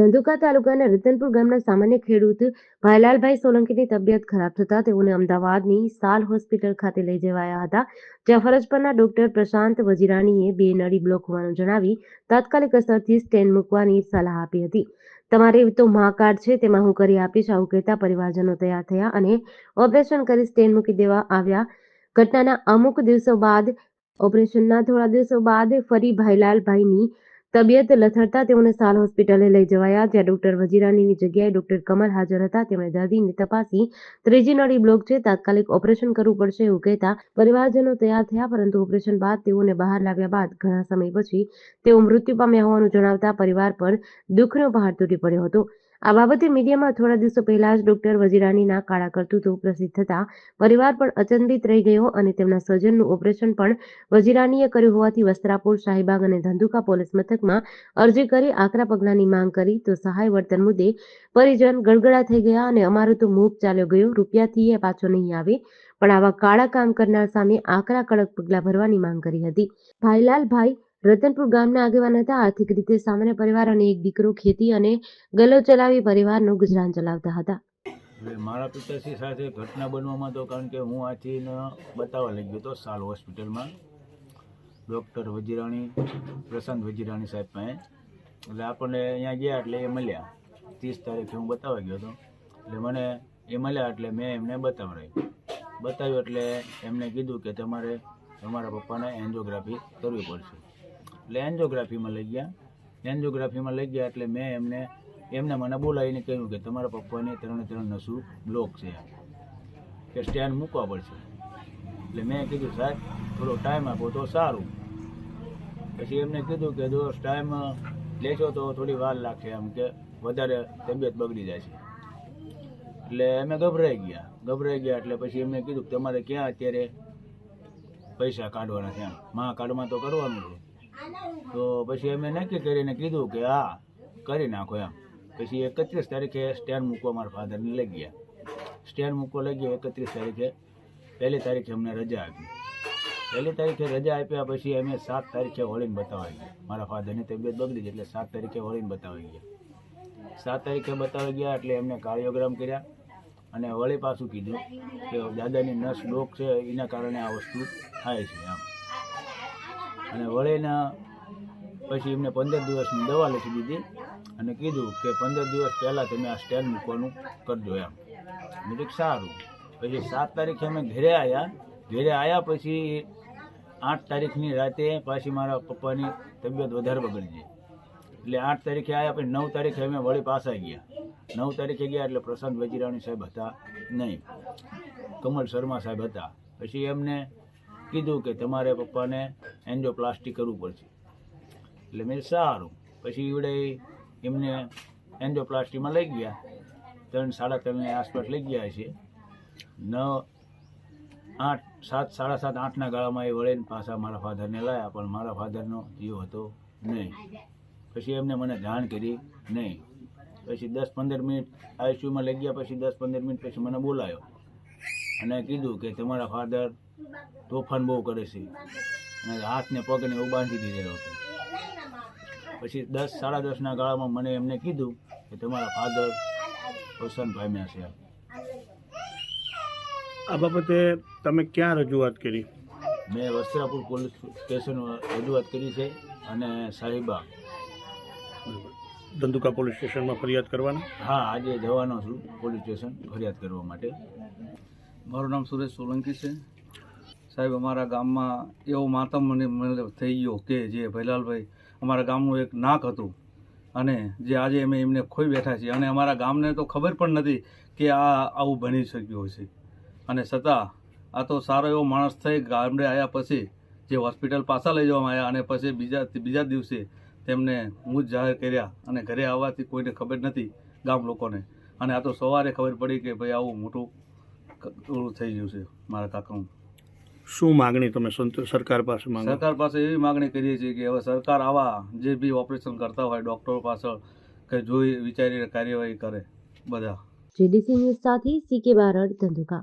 ધંધુકા તાલુકાના રતનપુર ગામના સામાન્ય ખેડૂત ભાઈલાલભાઈ સોલંકીની તબિયત ખરાબ થતા તેઓને અમદાવાદની સાલ હોસ્પિટલ ખાતે લઈ જવાયા હતા, જ્યાં ફરજ પરના ડોક્ટર પ્રશાંત વજીરાણીએ બે નળી બ્લોક હોવાનું જણાવી તાત્કાલિક અસરથી સ્ટેન્ડ મૂકવાની સલાહ આપી હતી. તમારે તો મા કાર્ડ છે, તેમાં હું કરી આપીશ, આવું કહેતા પરિવારજનો તૈયાર થયા અને ઓપરેશન કરી સ્ટેન્ડ મૂકી દેવા આવ્યા. ઘટનાના અમુક દિવસો બાદ, ઓપરેશનના થોડા દિવસો બાદ ફરી ભાઈલાલભાઈની તબિયત લથડતા તેઓને સાલ હોસ્પિટલે લઈ જવાયા. જ્યાં ડોક્ટર વજીરાનીની જગ્યાએ ડોક્ટર કમલ હાજર હતા. તેમણે દર્દીને તપાસી. ત્રીજી નળી બ્લોક છે. તાત્કાલિક ઓપરેશન કરવું પડશે એવું કહેતા પરિવારજનો તૈયાર થયા, પરંતુ ઓપરેશન બાદ તેઓને બહાર લાવ્યા બાદ ઘણા સમય પછી તેઓ મૃત્યુ પામ્યા હોવાનું જણાવતા પરિવાર પર દુઃખનો પહાડ તૂટી પડ્યો હતો. આ બાબતે મીડિયામાં થોડા દિવસો પહેલા જ ડોક્ટર વજીરાનીના કાળા કરતૂતો પ્રસિદ્ધ થતા પરિવાર પણ અચંબિત રહી ગયો અને તેમના સ્વજનનું ઓપરેશન પણ વજીરાનીએ કર્યું હોવાથી વસ્ત્રાપુર શાહીબાગ અને ધંધુકા પોલીસ મથકમાં અરજી કરી આકરા પગલાંની માંગ કરી તો સહાય વર્તન મુદ્દે પરિજન ગડગડા થઈ ગયા અને અમારો તો મૂક ચાલ્યો ગયો. રૂપિયાથી એ પાછો નહીં આવે. પણ આવા કાળા કામ કરનાર સામે આકરા કડક પગલાં ભરવાની માંગ કરી હતી. ભાઈલાલભાઈ રતનપુર ગામના આગેવાન હતા. આર્થિક રીતે સામાન્ય પરિવાર અને એક દીકરો ખેતી અને ગલો ચલાવી પરિવારનું ગુજરાન ચલાવતા હતા. મારા પિતાશ્રી સાથે ઘટના બનવામાં તો કારણ કે હું આથી બતાવવા લઈ ગયો હતો. સાલ હોસ્પિટલમાં. ડૉક્ટર વજીરાણી, પ્રશાંત વજીરાણી સાહેબ પાસે. એટલે આપણને અહીંયા ગયા એટલે એ મળ્યા. ત્રીસ તારીખે હું બતાવવા ગયો હતો. એટલે મને એ મળ્યા એટલે મેં એમને બતાવડાવી બતાવ્યું એટલે એમને કીધું કે તમારે તમારા પપ્પાને એન્જિયોગ્રાફી કરવી પડશે. એટલે એન્જિયોગ્રાફીમાં લઈ ગયા. એન્જિયોગ્રાફીમાં લઈ ગયા એટલે મેં એમને એમને મને બોલાવીને કહ્યું કે તમારા પપ્પાને ત્રણે ત્રણ નસું બ્લોક છે કે સ્ટેન્ડ મૂકવા પડશે. એટલે મેં કીધું, સાહેબ, થોડો ટાઈમ આપો તો સારું. પછી એમને કીધું કે જો ટાઈમ લેશો તો થોડી વાર લાગશે એમ કે વધારે તબિયત બગડી જાય છે. એટલે અમે ગભરાઈ ગયા. ગભરાઈ ગયા એટલે પછી એમને કીધું કે, તમારે ક્યાં અત્યારે પૈસા કાઢવાના છે એમ મા કાર્ડમાં તો કરવાનું છે. તો પછી અમે નક્કી કરીને કીધું કે હા, કરી નાખો એમ. પછી એકત્રીસ તારીખે સ્ટેન્ડ મૂકવા મારા ફાધરને લઈ ગયા. સ્ટેન્ડ મૂકવા લઈ ગયા એકત્રીસ તારીખે. પહેલી તારીખે અમને રજા આપી. પહેલી તારીખે રજા આપ્યા પછી અમે સાત તારીખે હોળીને બતાવવા ગયા. મારા ફાધરની તબિયત બગડી ગઈ એટલે સાત તારીખે હોળીને બતાવી ગયા. સાત તારીખે બતાવી ગયા એટલે એમને કાર્યોગ્રામ કર્યા અને વળી પાછું કીધું કે દાદાની નસ ડોક છે, એના કારણે આ વસ્તુ થાય છે એમ. અને વળીના પછી એમને પંદર દિવસની દવા લખી દીધી અને કીધું કે પંદર દિવસ પહેલાં તમે આ સ્ટેન્ડ મૂકવાનું કરજો એમ. મેં સારું. પછી સાત તારીખે અમે ઘરે આવ્યા ઘરે આવ્યા પછી આઠ તારીખની રાતે પાછી મારા પપ્પાની તબિયત વધારે બગડી ગઈ. એટલે આઠ તારીખે આવ્યા પછી નવ તારીખે અમે વળી પાછા ગયા. નવ તારીખે ગયા એટલે પ્રશાંત વજીરાણી સાહેબ હતા નહીં. કમલ શર્મા સાહેબ હતા. પછી એમને કીધું કે તમારે પપ્પાને એન્જોપ્લાસ્ટી કરવું પડશે. એટલે મેં સારું. પછી એવડે એમને એન્જોપ્લાસ્ટીમાં લઈ ગયા. ત્રણ સાડા ત્રણની આસપાસ લઈ ગયા છે. નવ આઠ, સાત, સાડા સાત, આઠના ગાળામાં એ વળીને પાછા મારા ફાધરને લાયા, પણ મારા ફાધરનો જીવ હતો નહીં. પછી એમને મને જાણ કરી, નહીં. પછી દસ પંદર મિનિટ આઈસીયુમાં લઈ ગયા, પછી દસ પંદર મિનિટ પછી મને બોલાયો અને કીધું કે તમારા ફાધર તોફાન બહુ કરે છે. અને હાથને પગને એવું બાંધી દીધેલો હતો. પછી દસ સાડા દસના ગાળામાં મને એમને કીધું કે તમારા ફાધર પ્રસન્ન પામ્યા છે આ. બાબતે તમે ક્યાં રજૂઆત કરી? મેં વસ્ત્રાપુર પોલીસ સ્ટેશન રજૂઆત કરી છે અને સાહિબા. ધંધુકા પોલીસ સ્ટેશનમાં ફરિયાદ કરવાના? હા આજે જવાનો છું પોલીસ સ્ટેશન ફરિયાદ કરવા માટે. મારું નામ સુરેશ સોલંકી છે. સાહેબ, અમારા ગામમાં એવો માતમ મને થઈ ગયો કે જે ભૈલાલભાઈ અમારા ગામનું એક નાક હતું અને જે આજે અમે એમને ખોઈ બેઠા છીએ. અને અમારા ગામને તો ખબર પણ નથી કે આ આવું બની શક્યું હશે. અને છતાં આ તો સારો એવો માણસ થઈ, ગામડે આવ્યા પછી જે હોસ્પિટલ પાછા લઈ જવામાં આવ્યા અને પછી બીજા બીજા દિવસે તેમને મૂજ જાહેર કર્યા અને ઘરે આવવાથી કોઈને ખબર નથી ગામ લોકોને. અને આ તો સવારે ખબર પડી કે ભાઈ આવું મોટું થઈ ગયું છે, મારા કાકાનું. શું માગણી તમે સરકાર પાસે માંગો? સરકાર પાસે એવી માગણી કરીએ છીએ કે હવે સરકાર આવા જે બી ઓપરેશન કરતા હોય ડૉક્ટરો પાછળ કે જોઈ વિચારીને કાર્યવાહી કરે બધા. જેડીસી ન્યૂઝ સાથે સીકે બારડ ધંધુકા.